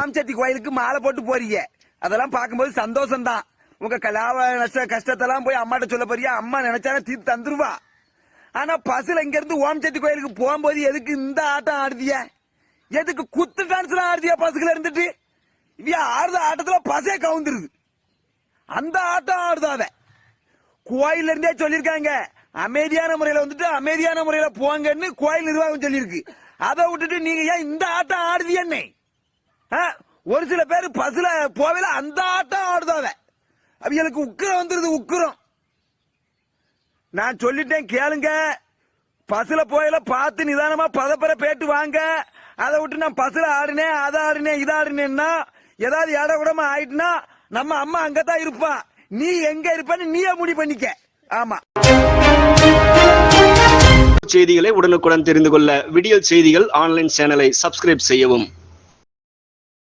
ஓம்சக்தி கோயிலுக்கு மாலை போட்டு போறீங்க. அதெல்லாம் பார்க்கும்போது சந்தோஷம் தான் உங்க கலாவ நஷ்ட கஷ்டத்தெல்லாம் போய் அம்மாட்ட சொல்ல போறியா? அம்மா நினைச்சாலும் தீர்த்து தந்துருவா. ஆனா பசுல இங்க இருந்து ஓம்சக்தி கோயிலுக்கு போகும்போது எதுக்கு இந்த ஆட்டம் ஆடுதிய? எதுக்கு குத்து டான்ஸ்லாம் ஆடுதியா பஸ்ல இருந்துட்டு? இவ ஆடுற ஆட்டத்துல பசே கவுந்துருது. அந்த ஆட்டம் ஆடுதாத. கோயில இருந்தே சொல்லிருக்காங்க. அமைதியான முறையில வந்துட்டு அமைதியான முறையில போங்கன்னு கோயில் நிர்வாகம் சொல்லியிருக்கு. அதை விட்டுட்டு நீங்க ஏன் இந்த ஆட்டம் ஆடுதியன்னே? ஒரு சில பேர் பஸ்ல போவேல அந்த ஆட்டம் ஆடுதாவ அவங்களுக்கு உக்கிரம் வந்துருது உக்கிரம். நான் சொல்லிட்டேன் கேளுங்க. பஸ்ல போயில பார்த்து நிதானமா பதப்பற பேட்டு வாங்க. அதை விட்டு நான் பஸ்ல ஆடினேன் அதை ஆடினேன் இதை ஆடினேன்னா ஏதாவது இட கூடமா ஆயிட்டுனா நம்ம அம்மா அங்கதான் இருப்பா. நீ எங்க இருப்பன்னு நீயே முடிவு பண்ணிக்க. ஆமா. செய்திகளை உடனுக்குடன் தெரிந்து கொள்ள விடியல் செய்திகள் ஆன்லைன் சேனலை சப்ஸ்கிரைப் செய்யவும்.